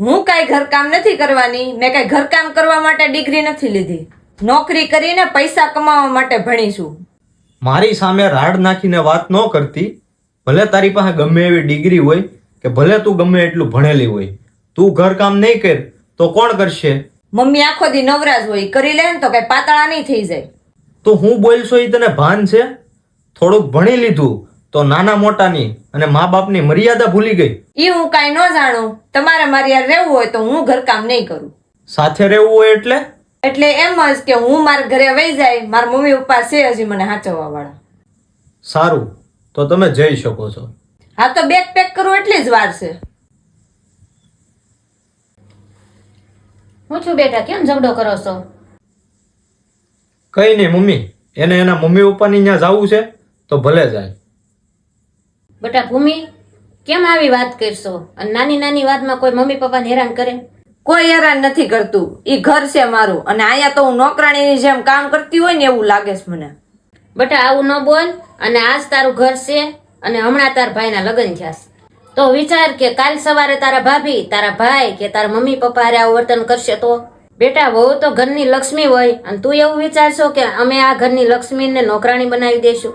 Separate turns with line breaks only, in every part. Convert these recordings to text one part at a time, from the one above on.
હું કાંઈ ઘરકામ નથી કરવાની? મેં કાંઈ ઘરકામ કરવા માટે ડિગ્રી નથી લીધી. નોકરી કરીને પૈસા કમાવા માટે ભણીશું
મારી સામે રાડ નાખીને વાત ન કરતી. ભલે તારી પાસે ગમે એવી ડિગ્રી હોય કે ભલે તું ગમે એટલું ભણેલી હોય. તું ઘરકામ નહીં કર તો કોણ કરશે?
મમ્મી આખો દી નવરાજ હોય. કરી લે ને તો કઈ પાતળા નહીં થઈ જાય.
તો હું બોલશો એ તને ભાન છે? થોડુંક ભણી લીધું તો નાના મોટાની અને મા બાપની મર્યાદા ભૂલી ગઈ.
ઈ હું કાંઈ ન જાણું. તમારે મારી યાર રહેવું હોય તો હું ઘરકામ નહીં કરું.
સાથે રહેવું હોય એટલે?
એટલે એમ જ કે હું મારા ઘરે વહી જાય મારા મમ્મી પપ્પા છે હજી મને સાચવવા વાળા.
સારું. તો તમે જઈ શકો છો.
હા તો બેગ પેક કરું એટલી જ વાર છે.
હું છું બેટા કેમ ઝઘડો કરો છો?
કઈ નહીં મમ્મી. એને એના મમ્મી પપ્પાની ત્યાં જવું છે તો ભલે જાય.
બેટા ભૂમિ કેમ આવી વાત કરશો? અને નાની નાની વાતમાં કોઈ મમ્મી પપ્પાને હેરાન કરે?
કોઈ હેરાન નથી કરતું. એ ઘર છે મારું. અને અહીંયા તો હું નોકરાણીની જેમ કામ કરતી હોય ને એવું લાગે છે મને.
બટા આવું ન બોલ. અને આજ તારું ઘર છે અને હમણાં તાર ભાઈના લગ્ન થયા છે. તો વિચાર કે કાલ સવારે તારા ભાભી તારા ભાઈ કે તારા મમ્મી પપ્પા હારે આવું વર્તન કરશે તો? બેટા વહુ તો ઘરની લક્ષ્મી હોય. અને તું એવું વિચારશો કે અમે આ ઘરની લક્ષ્મીને નોકરાણી બનાવી દઈશું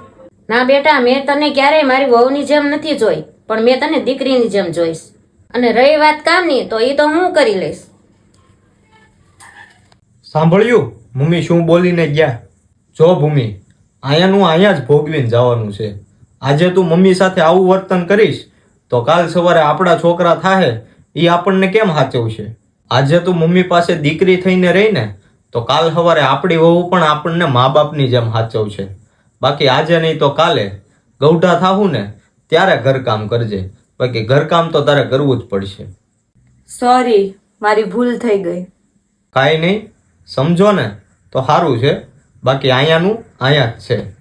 ના બેટા, મેં તને ક્યારેય મારી વહુની જેમ નથી જોઈ, પણ મેં તને દીકરીની જેમ જોઈશ. અને રહી વાત કામની, તો એ તો હું કરી લઈશ.
સાંભળ્યું? મમ્મી શું બોલીને ગયા? જો ભૂમિ અહીંયાનું અહીંયા જ ભોગવીને જવાનું છે. આજે તું મમ્મી સાથે આવું વર્તન કરીશ, તો કાલ સવારે આપણા છોકરા થાહે એ આપણને કેમ સાચવશે આજે તું મમ્મી પાસે દીકરી થઈને રહીને, તો કાલ સવારે આપણી વહુ પણ આપણને મા બાપની જેમ સાચવશે બાકી આજે નહીં તો કાલે. ગૌઢા થાવું ને ત્યારે ઘરકામ કરજે. બાકી ઘરકામ તો તારે કરવું જ પડશે.
સોરી મારી ભૂલ થઈ ગઈ.
કાંઈ નહીં સમજો ને તો સારું છે. બાકી અહીંયાનું અહીંયા જ છે.